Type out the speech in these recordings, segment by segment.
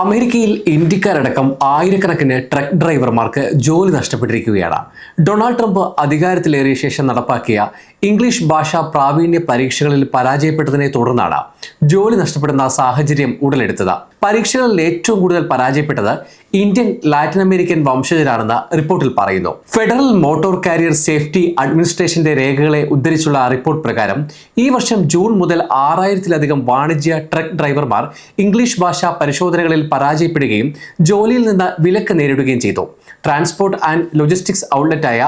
അമേരിക്കയിൽ ഇന്ത്യക്കാരടക്കം ആയിരക്കണക്കിന് ട്രക്ക് ഡ്രൈവർമാർക്ക് ജോലി നഷ്ടപ്പെട്ടിരിക്കുകയാണ്. ഡൊണാൾഡ് ട്രംപ് അധികാരത്തിലേറിയ ശേഷം നടപ്പാക്കിയ ഇംഗ്ലീഷ് ഭാഷാ പ്രാവീണ്യ പരീക്ഷകളിൽ പരാജയപ്പെട്ടതിനെ തുടർന്നാണ് ജോലി നഷ്ടപ്പെടുന്ന സാഹചര്യം ഉടലെടുത്തത്. പരീക്ഷകളിൽ ഏറ്റവും കൂടുതൽ പരാജയപ്പെട്ടത് ഇന്ത്യൻ ലാറ്റിൻ അമേരിക്കൻ വംശജരാണെന്ന് റിപ്പോർട്ടിൽ പറയുന്നു. ഫെഡറൽ മോട്ടോർ കാരിയർ സേഫ്റ്റി അഡ്മിനിസ്ട്രേഷന്റെ രേഖകളെ ഉദ്ധരിച്ചുള്ള റിപ്പോർട്ട് പ്രകാരം ഈ വർഷം ജൂൺ മുതൽ ആറായിരത്തിലധികം വാണിജ്യ ട്രക്ക് ഡ്രൈവർമാർ ഇംഗ്ലീഷ് ഭാഷാ പരിശോധനകളിൽ പരാജയപ്പെടുകയും ജോലിയിൽ നിന്ന് വിലക്ക് നേരിടുകയും ചെയ്തു. ട്രാൻസ്പോർട്ട് ആൻഡ് ലോജിസ്റ്റിക്സ് ഔട്ട്ലെറ്റായ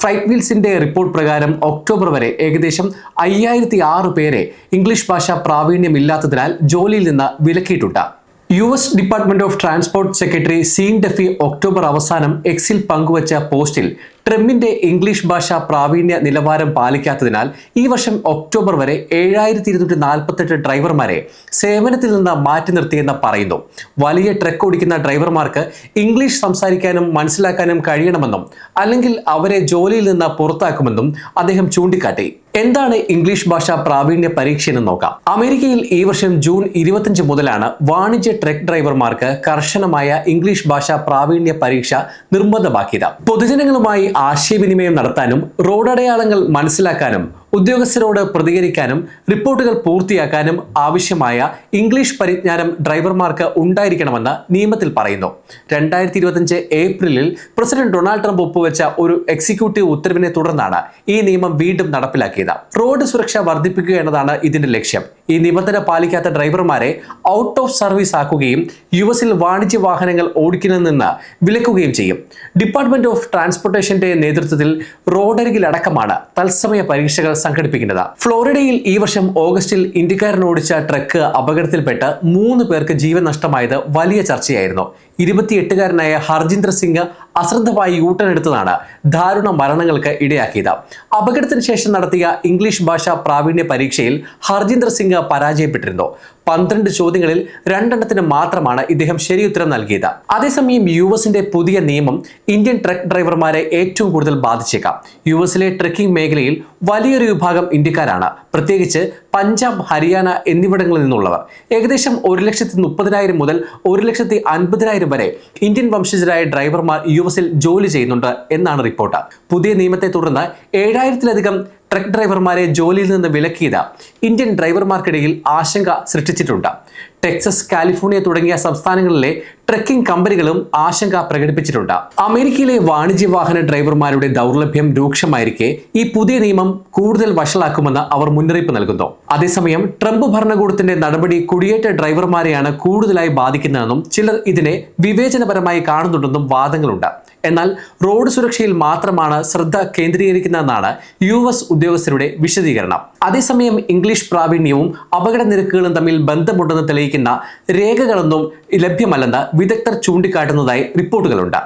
ഫ്രൈറ്റ് വീൽസിന്റെ റിപ്പോർട്ട് പ്രകാരം ഒക്ടോബർ വരെ ഏകദേശം അയ്യായിരത്തി ആറ് പേരെ ഇംഗ്ലീഷ് ഭാഷ പ്രാവീണ്യമില്ലാത്തതിനാൽ ജോലിയിൽ നിന്ന് വിലക്കിയിട്ടുണ്ട്. U S department of transport secretary Sean Duffy October അവസാനം എക്സിൽ പങ്കുവച്ച പോസ്റ്റിൽ ട്രംപിന്റെ ഇംഗ്ലീഷ് ഭാഷ പ്രാവീണ്യ നിലവാരം പാലിക്കാത്തതിനാൽ ഈ വർഷം ഒക്ടോബർ വരെ ഏഴായിരത്തി ഇരുന്നൂറ്റി നാൽപ്പത്തെട്ട് ഡ്രൈവർമാരെ സേവനത്തിൽ നിന്ന് മാറ്റി നിർത്തിയെന്ന് പറയുന്നു. വലിയ ട്രക്ക് ഓടിക്കുന്ന ഡ്രൈവർമാർക്ക് ഇംഗ്ലീഷ് സംസാരിക്കാനും മനസ്സിലാക്കാനും കഴിയണമെന്നും അല്ലെങ്കിൽ അവരെ ജോലിയിൽ നിന്ന് പുറത്താക്കുമെന്നും അദ്ദേഹം ചൂണ്ടിക്കാട്ടി. എന്താണ് ഇംഗ്ലീഷ് ഭാഷാ പ്രാവീണ്യ പരീക്ഷ എന്ന് നോക്കാം. അമേരിക്കയിൽ ഈ വർഷം ജൂൺ ഇരുപത്തിയഞ്ച് മുതലാണ് വാണിജ്യ ട്രക്ക് ഡ്രൈവർമാർക്ക് കർശനമായ ഇംഗ്ലീഷ് ഭാഷാ പ്രാവീണ്യ പരീക്ഷ നിർബന്ധമാക്കിയത്. പൊതുജനങ്ങളുമായി ആശയവിനിമയം നടത്താനും റോഡടയാളങ്ങൾ മനസ്സിലാക്കാനും ഉദ്യോഗസ്ഥരോട് പ്രതികരിക്കാനും റിപ്പോർട്ടുകൾ പൂർത്തിയാക്കാനും ആവശ്യമായ ഇംഗ്ലീഷ് പരിജ്ഞാനം ഡ്രൈവർമാർക്ക് ഉണ്ടായിരിക്കണമെന്ന് നിയമത്തിൽ പറയുന്നു. രണ്ടായിരത്തി ഇരുപത്തിയഞ്ച് ഏപ്രിലിൽ പ്രസിഡന്റ് ഡൊണാൾഡ് ട്രംപ് ഒപ്പുവെച്ച ഒരു എക്സിക്യൂട്ടീവ് ഉത്തരവിനെ തുടർന്നാണ് ഈ നിയമം വീണ്ടും നടപ്പിലാക്കിയത്. റോഡ് സുരക്ഷ വർദ്ധിപ്പിക്കുക എന്നതാണ് ഇതിന്റെ ലക്ഷ്യം. ഈ നിബന്ധന പാലിക്കാത്ത ഡ്രൈവർമാരെ ഔട്ട് ഓഫ് സർവീസ് ആക്കുകയും യു എസിൽ വാണിജ്യ വാഹനങ്ങൾ ഓടിക്കുന്നതിൽ നിന്ന് വിലക്കുകയും ചെയ്യും. ഡിപ്പാർട്ട്മെന്റ് ഓഫ് ട്രാൻസ്പോർട്ടേഷന്റെ നേതൃത്വത്തിൽ റോഡരികിലടക്കമാണ് തത്സമയ പരീക്ഷകൾ സംഘടിപ്പിക്കുന്നത് ഫ്ലോറിഡയിൽ ഈ വർഷം ഓഗസ്റ്റിൽ ഇന്ത്യക്കാരൻ ഓടിച്ച ട്രക്ക് അപകടത്തിൽപ്പെട്ട് മൂന്ന് പേർക്ക് ജീവൻ നഷ്ടമായത് വലിയ ചർച്ചയായിരുന്നു. ഇരുപത്തിയെട്ടുകാരനായ ഹർജിന്ദർ സിംഗ് അശ്രദ്ധമായി യൂട്ടൺ എടുത്തതാണ് ദാരുണ മരണങ്ങൾക്ക് ഇടയാക്കിയത്. അപകടത്തിന് ശേഷം നടത്തിയ ഇംഗ്ലീഷ് ഭാഷാ പ്രാവീണ്യ പരീക്ഷയിൽ ഹർജിന്ദർ സിംഗ് പരാജയപ്പെട്ടിരുന്നു. പന്ത്രണ്ട് ചോദ്യങ്ങളിൽ രണ്ടെണ്ണത്തിന് മാത്രമാണ് ഇദ്ദേഹം ശരിയുത്തരം നൽകിയത്. അതേസമയം യു എസിന്റെ പുതിയ നിയമം ഇന്ത്യൻ ട്രക്ക് ഡ്രൈവർമാരെ ഏറ്റവും കൂടുതൽ ബാധിച്ചേക്കാം. യു എസിലെ ട്രക്കിംഗ് മേഖലയിൽ വലിയൊരു വിഭാഗം ഇന്ത്യക്കാരാണ്. പ്രത്യേകിച്ച് പഞ്ചാബ് ഹരിയാന എന്നിവിടങ്ങളിൽ നിന്നുള്ളവർ. ഏകദേശം ഒരു ലക്ഷത്തി മുപ്പതിനായിരം മുതൽ ഒരു ലക്ഷത്തി അൻപതിനായിരം വരെ ഇന്ത്യൻ വംശജരായ ഡ്രൈവർമാർ യു എസിൽ ജോലി ചെയ്യുന്നുണ്ട് എന്നാണ് റിപ്പോർട്ട്. പുതിയ നിയമത്തെ തുടർന്ന് ഏഴായിരത്തിലധികം ട്രക്ക് ഡ്രൈവർമാരെ ജോലിയിൽ നിന്ന് വിലക്കിയത് ഇന്ത്യൻ ഡ്രൈവർമാർക്കിടയിൽ ആശങ്ക സൃഷ്ടിച്ചിട്ടുണ്ട്. ടെക്സസ് കാലിഫോർണിയ തുടങ്ങിയ സംസ്ഥാനങ്ങളിലെ ട്രക്കിംഗ് കമ്പനികളും ആശങ്ക പ്രകടിപ്പിച്ചിട്ടുണ്ട്. അമേരിക്കയിലെ വാണിജ്യ വാഹന ഡ്രൈവർമാരുടെ ദൗർലഭ്യം രൂക്ഷമായിരിക്കെ ഈ പുതിയ നിയമം കൂടുതൽ വഷളാക്കുമെന്ന് അവർ മുന്നറിയിപ്പ് നൽകുന്നു. അതേസമയം ട്രംപ് ഭരണകൂടത്തിന്റെ നടപടി കുടിയേറ്റ ഡ്രൈവർമാരെയാണ് കൂടുതലായി ബാധിക്കുന്നതെന്നും ചിലർ ഇതിനെ വിവേചനപരമായി കാണുന്നുണ്ടെന്നും വാദങ്ങളുണ്ട്. എന്നാൽ റോഡ് സുരക്ഷയിൽ മാത്രമാണ് ശ്രദ്ധ കേന്ദ്രീകരിക്കുന്നതെന്നാണ് യു എസ് ഉദ്യോഗസ്ഥരുടെ വിശദീകരണം. അതേസമയം ഇംഗ്ലീഷ് പ്രാവീണ്യവും അപകട നിരക്കുകളും തമ്മിൽ ബന്ധമുണ്ടെന്ന് തെളിയിക്കുന്ന രേഖകളൊന്നും ലഭ്യമല്ലെന്ന് വിദഗ്ധർ ചൂണ്ടിക്കാട്ടുന്നതായി റിപ്പോർട്ടുകളുണ്ട്.